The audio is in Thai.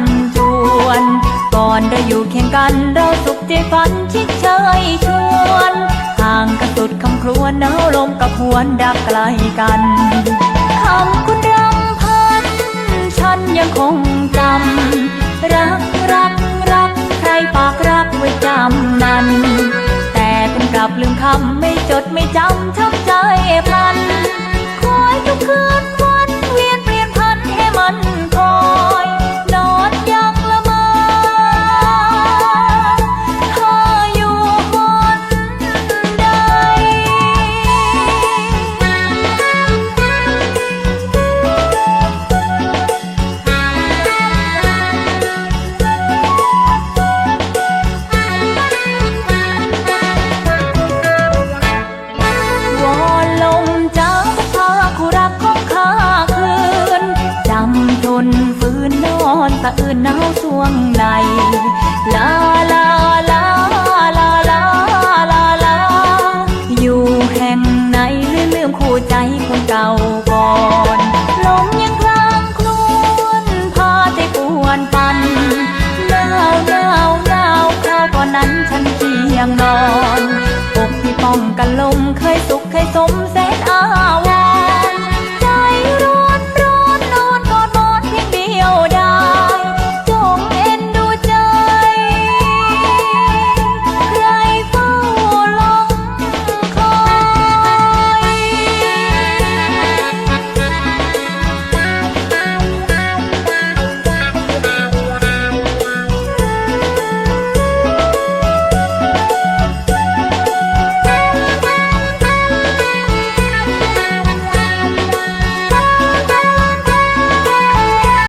นจวน ก่อนได้อยู่เคียงกันเราสุขใจฝันชิดเชยชวนห่างกันสุดคำครวญเนาลมกับหวนดับไกลกันคำคุณรำพัน ฉันยังคงจำรักรักรักใครปากรักไว้จำนั้น แต่คุณกลับลืมคำไม่จดไม่จำทับใจพลัน ตะอื่นหนาวสวงในลาลาลาลาลาลาลาอยู่แห่งไหนหรือลืมคู่ใจคนเก่าก่อนลมยังคลางครวนพาใจปวนปันหนาวหนาวหนาวคราวก่อนนั้นฉันเพียงนอนอกที่ป้องกันลมเคยสุขเคยสมแส